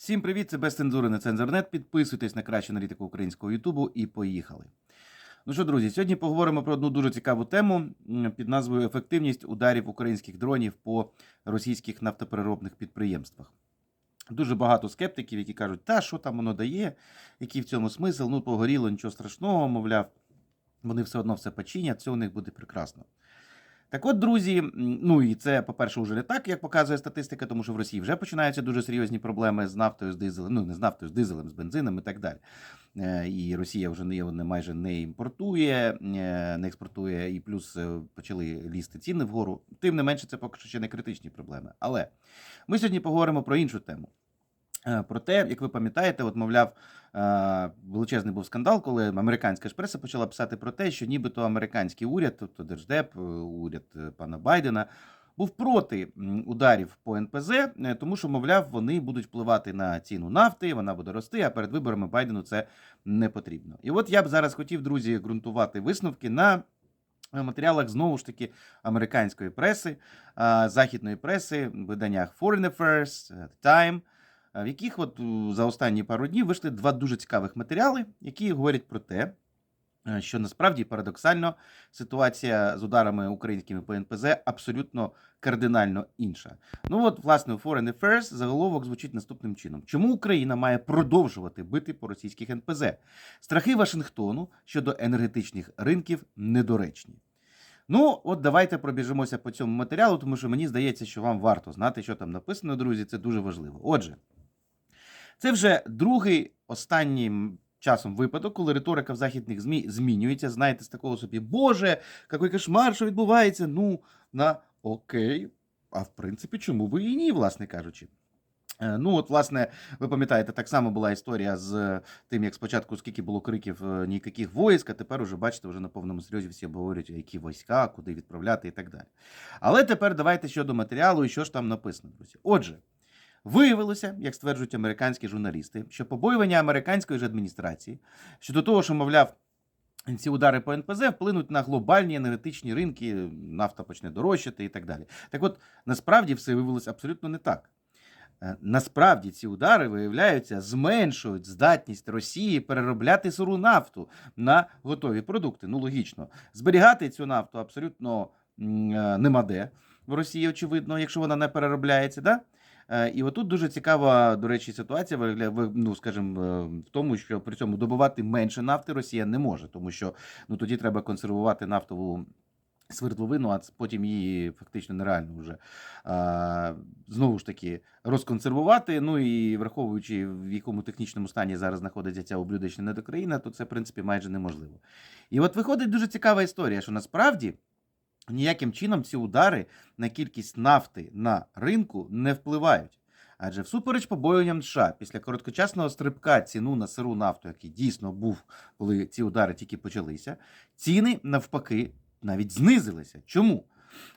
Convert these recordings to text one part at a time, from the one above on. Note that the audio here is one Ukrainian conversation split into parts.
Всім привіт, це без цензури на цензурнет. Підписуйтесь на кращу аналітику українського Ютубу і поїхали. Ну що, друзі, сьогодні поговоримо про одну дуже цікаву тему під назвою Ефективність ударів українських дронів по російських нафтопереробних підприємствах. Дуже багато скептиків, які кажуть, та що там воно дає, який в цьому смисл, ну погоріло, нічого страшного, мовляв, вони все одно все починять, все у них буде прекрасно. Так от, друзі, ну і це, по-перше, вже не так, як показує статистика, тому що в Росії вже починаються дуже серйозні проблеми з нафтою, з дизелем, ну не з нафтою, з дизелем, з бензином і так далі. Е, І Росія вже не, не майже не імпортує, е, не експортує, і плюс е, почали лізти ціни вгору. Тим не менше, це поки що ще не критичні проблеми. Але ми сьогодні поговоримо про іншу тему. Е, Про те, як ви пам'ятаєте, от мовляв, е, величезний був скандал, коли американська ж преса почала писати про те, що нібито американський уряд, тобто держдеп, е, уряд пана Байдена, був проти ударів по НПЗ, тому що, мовляв, вони будуть впливати на ціну нафти, вона буде рости, а перед виборами Байдену це не потрібно. І от я б зараз хотів, друзі, ґрунтувати висновки на е, матеріалах знову ж таки американської преси, західної преси, в виданнях Foreign Affairs, Time, в яких от за останні пару днів вийшли два дуже цікавих матеріали, які говорять про те, е, що насправді парадоксально ситуація з ударами українськими по НПЗ абсолютно кардинально інша. Ну от, власне, у Foreign Affairs заголовок звучить наступним чином: чому Україна має продовжувати бити по російських НПЗ? Страхи Вашингтону щодо енергетичних ринків недоречні. Ну, от давайте пробіжимося по цьому матеріалу, тому що мені здається, що вам варто знати, що там написано, друзі. Це дуже важливо. Отже, це вже другий останнім часом випадок, коли риторика в західних ЗМІ змінюється. Знаєте, з такого собі, Боже, який кошмар, що відбувається? Ну, на окей. А в принципі, чому би і ні, власне кажучи. Е, Ну, от, власне, ви пам'ятаєте, так само була історія з тим, як спочатку скільки було криків е, ніяких військ, а тепер уже бачите, вже на повному серйозі всі обговорюють, які війська, куди відправляти і так далі. Але тепер давайте щодо матеріалу і що ж там написано, друзі. Отже, виявилося, як стверджують американські журналісти, що побоювання американської ж адміністрації щодо того, що, мовляв, ці удари по НПЗ вплинуть на глобальні енергетичні ринки, нафта почне дорожчати і так далі. Так от, насправді все виявилося абсолютно не так. Е, Насправді ці удари виявляються, зменшують здатність Росії переробляти сиру нафту на готові продукти. Ну, логічно, зберігати цю нафту абсолютно е, нема де в Росії, очевидно, якщо вона не переробляється. Да? Е, І отут дуже цікава, до речі, ситуація ну, скажімо, е, в тому, що при цьому добувати менше нафти Росія не може, тому що ну, тоді треба консервувати нафтову свердловину, а потім її фактично нереально вже а, знову ж таки розконсервувати. Ну і враховуючи, в якому технічному стані зараз знаходиться ця облюдечна недокраїна, то це, в принципі, майже неможливо. І от виходить дуже цікава історія, що насправді. Ніяким чином ці удари на кількість нафти на ринку не впливають. Адже всупереч побоюванням США після короткочасного стрибка ціну на сиру нафту, який дійсно був, коли ці удари тільки почалися, ціни навпаки навіть знизилися. Чому?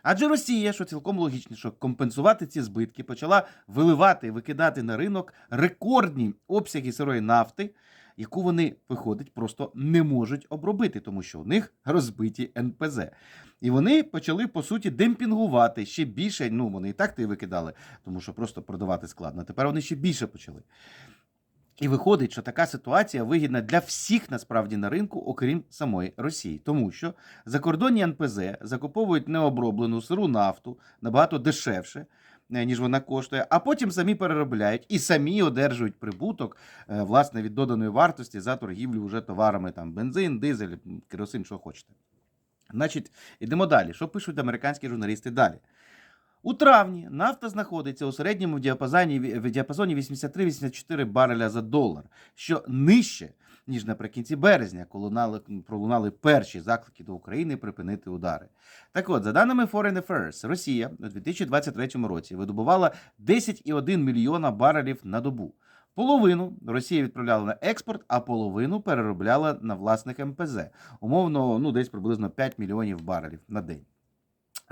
Адже Росія, що цілком логічно, що компенсувати ці збитки, почала виливати, викидати на ринок рекордні обсяги сирої нафти, яку вони, виходить, просто не можуть обробити, тому що у них розбиті НПЗ. І вони почали, по суті, демпінгувати ще більше. Ну, вони і так ти викидали, тому що просто продавати складно. Тепер вони ще більше почали. І виходить, що така ситуація вигідна для всіх насправді на ринку, окрім самої Росії, тому що закордонні НПЗ закуповують необроблену сиру нафту набагато дешевше, ніж вона коштує, а потім самі переробляють і самі одержують прибуток е, власне від доданої вартості за торгівлю вже товарами там бензин, дизель, керосин, що хочете. Значить, ідемо далі. Що пишуть американські журналісти далі? У травні нафта знаходиться у середньому в діапазоні 83-84 бареля за долар, що нижче, ніж наприкінці березня, коли лунали, пролунали перші заклики до України припинити удари. Так от, за даними Foreign Affairs, Росія у 2023 році видобувала 10,1 мільйона барелів на добу. Половину Росія відправляла на експорт, а половину переробляла на власних МПЗ. Умовно, ну десь приблизно 5 мільйонів барелів на день.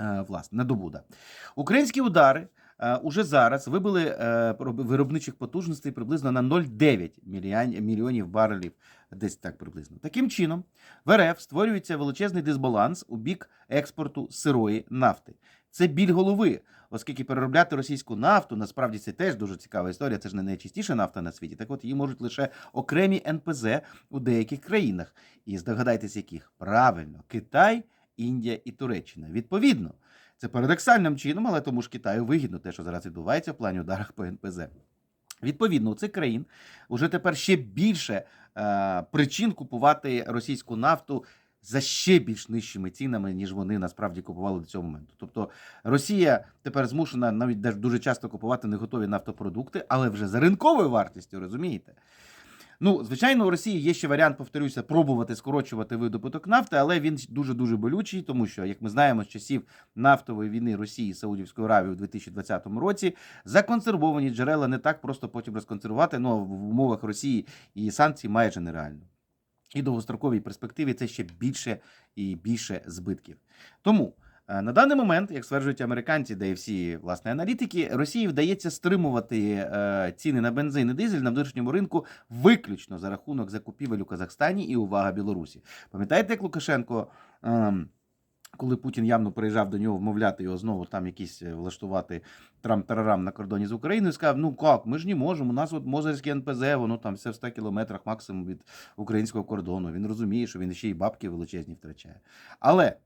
Е, власне, на добу. Да. Українські удари уже зараз вибили е, виробничих потужностей приблизно на 0,9 мільйонів барелів, десь так приблизно. Таким чином, в РФ створюється величезний дисбаланс у бік експорту сирої нафти. це біль голови. Оскільки переробляти російську нафту, насправді це теж дуже цікава історія. Це ж не найчастіша нафта на світі. Так от її можуть лише окремі НПЗ у деяких країнах. І здогадайтесь, яких правильно Китай, Індія і Туреччина. Відповідно, це парадоксальним чином, але тому ж Китаю вигідно те, що зараз відбувається в плані ударах по НПЗ. Відповідно, у цих країн вже тепер ще більше е, причин купувати російську нафту за ще більш нижчими цінами, ніж вони насправді купували до цього моменту. Тобто Росія тепер змушена навіть дуже часто купувати не готові нафтопродукти, але вже за ринковою вартістю, розумієте? Ну, звичайно, у Росії є ще варіант, повторюся, пробувати скорочувати видобуток нафти, але він дуже дуже болючий, тому що, як ми знаємо, з часів нафтової війни Росії і Саудівської Аравії у 2020 році законсервовані джерела не так просто потім розконсервувати, ну в умовах Росії і санкцій майже нереально. І довгостроковій перспективі це ще більше і більше збитків. Тому на даний момент, як стверджують американці, де і всі власне аналітики, Росії вдається стримувати е, ціни на бензин і дизель на внутрішньому ринку виключно за рахунок закупівель у Казахстані і увага Білорусі. Пам'ятаєте, як Лукашенко? ем, коли Путін явно приїжджав до нього вмовляти його знову там якісь е, влаштувати трам-тарарам на кордоні з Україною, сказав: ну як, ми ж не можемо. У нас от Мозерське НПЗ, воно там все в 100 кілометрах максимум від українського кордону. Він розуміє, що він ще й бабки величезні втрачає. Але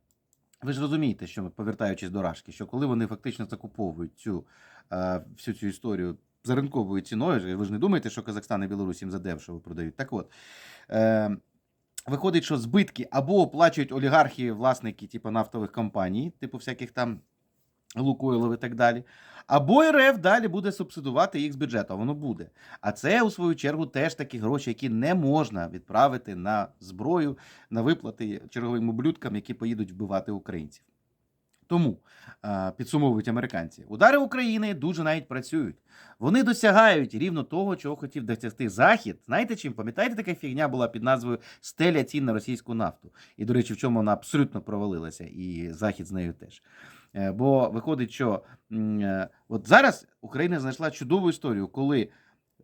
ви ж розумієте, що повертаючись до Рашки, що коли вони фактично закуповують цю е, всю цю історію за ринковою ціною, ви ж не думаєте, що Казахстан і Білорусь їм задешево продають. Так от. Е, Виходить, що збитки або оплачують олігархи, власники типу нафтових компаній, типу всяких там Лукойлов і так далі. Або РФ далі буде субсидувати їх з бюджету, воно буде. А це, у свою чергу, теж такі гроші, які не можна відправити на зброю, на виплати черговим ублюдкам, які поїдуть вбивати українців. Тому підсумовують американці, удари України дуже навіть працюють. Вони досягають рівно того, чого хотів досягти Захід. Знаєте чим? Пам'ятаєте, така фігня була під назвою Стеля цін на російську нафту. І, до речі, в чому вона абсолютно провалилася, і Захід з нею теж. Е, Бо виходить, що е, от зараз Україна знайшла чудову історію, коли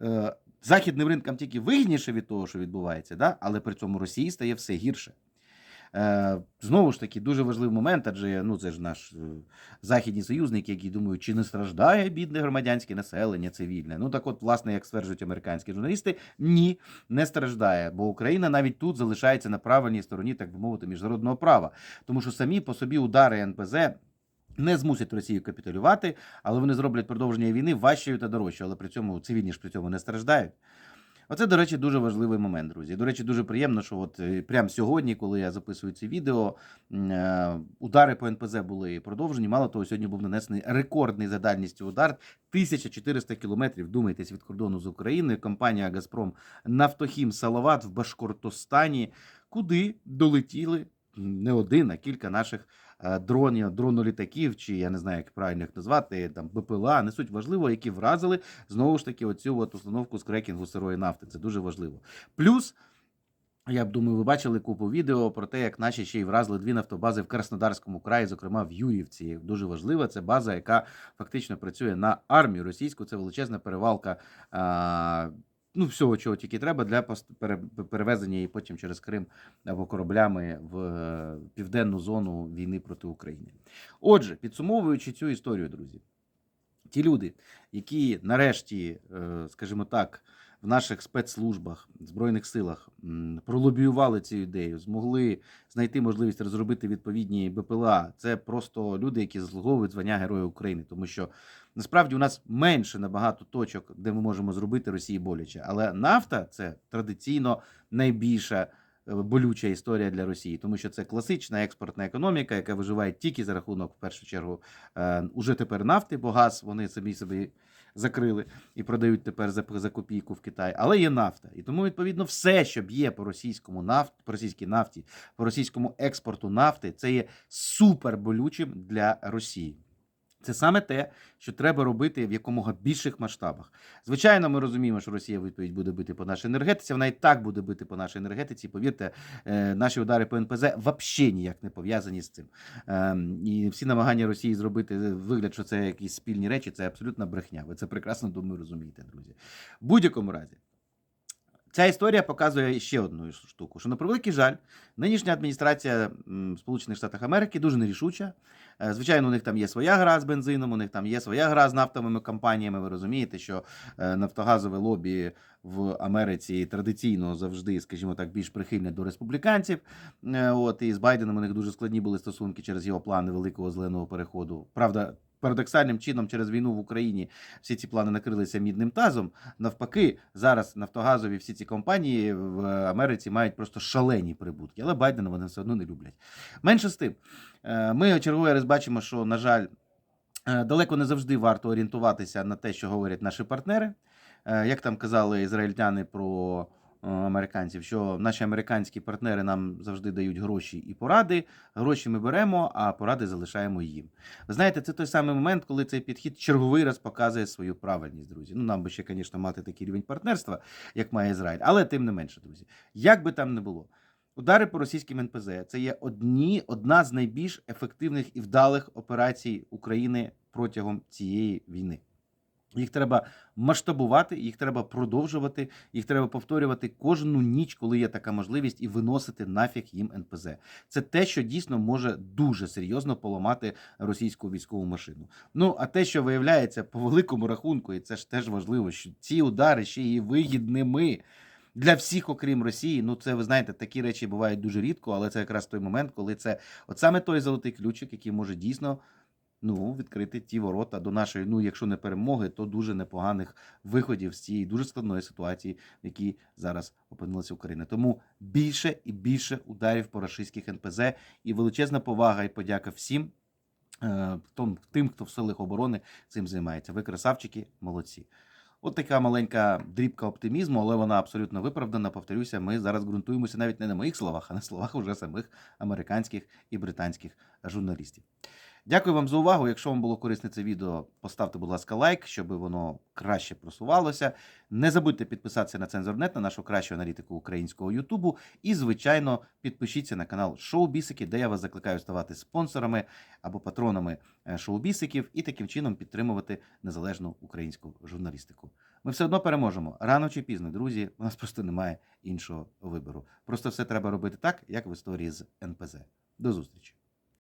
е, західним ринкам тільки вигідніше від того, що відбувається, да? але при цьому Росії стає все гірше. Знову ж таки, дуже важливий момент, адже ну це ж наш західні союзники, які думають, чи не страждає бідне громадянське населення цивільне. Ну так, от, власне, як стверджують американські журналісти, ні, не страждає, бо Україна навіть тут залишається на правильній стороні, так би мовити, міжнародного права, тому що самі по собі удари НПЗ. Не змусять Росію капітулювати, але вони зроблять продовження війни важчою та дорожчою, але при цьому цивільні ж при цьому не страждають. Оце, до речі, дуже важливий момент, друзі. До речі, дуже приємно, що от е, прямо сьогодні, коли я записую це відео, е, удари по НПЗ були продовжені. Мало того, сьогодні був нанесений рекордний за дальністю удар 1400 кілометрів. Думайтесь від кордону з Україною. Компанія Газпром Нафтохім Салават в Башкортостані, куди долетіли не один, а кілька наших е, дронів, дронолітаків, чи я не знаю, як правильно їх назвати, там БПЛА, не суть важливо, які вразили знову ж таки оцю от установку з крекінгу сирої нафти. Це дуже важливо. Плюс. Я б думаю, ви бачили купу відео про те, як наші ще й вразили дві нафтобази в Краснодарському краї, зокрема в Юрівці. Дуже важлива це база, яка фактично працює на армію російську. Це величезна перевалка. А, Ну, всього, чого тільки треба для перевезення її потім через Крим або кораблями в е, південну зону війни проти України. Отже, підсумовуючи цю історію, друзі, ті люди, які нарешті, е, скажімо так, в наших спецслужбах, збройних силах пролобіювали цю ідею, змогли знайти можливість розробити відповідні БПЛА. Це просто люди, які заслуговують звання Героя України, тому що насправді у нас менше набагато точок, де ми можемо зробити Росії боляче. Але нафта це традиційно найбільша. е, Болюча історія для Росії, тому що це класична експортна економіка, яка виживає тільки за рахунок, в першу чергу, е, уже тепер нафти, бо газ вони самі собі закрили і продають тепер за, за копійку в Китай, але є нафта. І тому, відповідно, все, що б'є по російському нафт, по російській нафті, по російському експорту нафти, це є супер болючим для Росії. Це саме те, що треба робити в якомога більших масштабах. Звичайно, ми розуміємо, що Росія відповідь буде бити по нашій енергетиці. Вона і так буде бити по нашій енергетиці. Повірте, е, наші удари по НПЗ взагалі ніяк не пов'язані з цим. Ем, І всі намагання Росії зробити вигляд, що це якісь спільні речі, це абсолютна брехня. Ви це прекрасно думаю, розумієте, друзі. В будь-якому разі. Ця історія показує ще одну штуку: що на превеликий жаль, нинішня адміністрація Сполучених Штатів Америки дуже нерішуча. Е, Звичайно, у них там є своя гра з бензином, у них там є своя гра з нафтовими компаніями. Ви розумієте, що е, нафтогазове лобі в Америці традиційно завжди, скажімо так, більш прихильне до республіканців. Е, От і з Байденом у них дуже складні були стосунки через його плани великого зеленого переходу. Правда, парадоксальним чином через війну в Україні всі ці плани накрилися мідним тазом. Навпаки, зараз нафтогазові всі ці компанії в Америці мають просто шалені прибутки, але Байдена вони все одно не люблять. Менше з тим, е, ми черговий раз бачимо, що, на жаль, е, далеко не завжди варто орієнтуватися на те, що говорять наші партнери. Е, Як там казали ізраїльтяни про американців, що наші американські партнери нам завжди дають гроші і поради. Гроші ми беремо, а поради залишаємо їм. Ви знаєте, це той самий момент, коли цей підхід черговий раз показує свою правильність, друзі. Ну нам би ще, звісно, мати такий рівень партнерства, як має Ізраїль, але тим не менше, друзі. Як би там не було. Удари по російським НПЗ це є одні, одна з найбільш ефективних і вдалих операцій України протягом цієї війни. Їх треба масштабувати, їх треба продовжувати, їх треба повторювати кожну ніч, коли є така можливість, і виносити нафіг їм НПЗ. Це те, що дійсно може дуже серйозно поламати російську військову машину. Ну а те, що виявляється по великому рахунку, і це ж теж важливо, що ці удари ще є вигідними. Для всіх, окрім Росії, ну це ви знаєте, такі речі бувають дуже рідко, але це якраз той момент, коли це от саме той золотий ключик, який може дійсно ну, відкрити ті ворота до нашої, ну, якщо не перемоги, то дуже непоганих виходів з цієї дуже складної ситуації, в якій зараз опинилася Україна. Тому більше і більше ударів по рашистських НПЗ і величезна повага і подяка всім. е, Тим, хто в силах оборони цим займається. Ви красавчики, молодці. От така маленька дрібка оптимізму, але вона абсолютно виправдана. Повторюся, ми зараз ґрунтуємося навіть не на моїх словах, а на словах уже самих американських і британських журналістів. Дякую вам за увагу. Якщо вам було корисне це відео, поставте, будь ласка, лайк, щоб воно краще просувалося. Не забудьте підписатися на Цензорнет, на нашу кращу аналітику українського Ютубу. І, звичайно, підпишіться на канал Шоу Бісики, де я вас закликаю ставати спонсорами або патронами е, шоу Бісиків і таким чином підтримувати незалежну українську журналістику. Ми все одно переможемо рано чи пізно, друзі. У нас просто немає іншого вибору. Просто все треба робити так, як в історії з НПЗ. До зустрічі.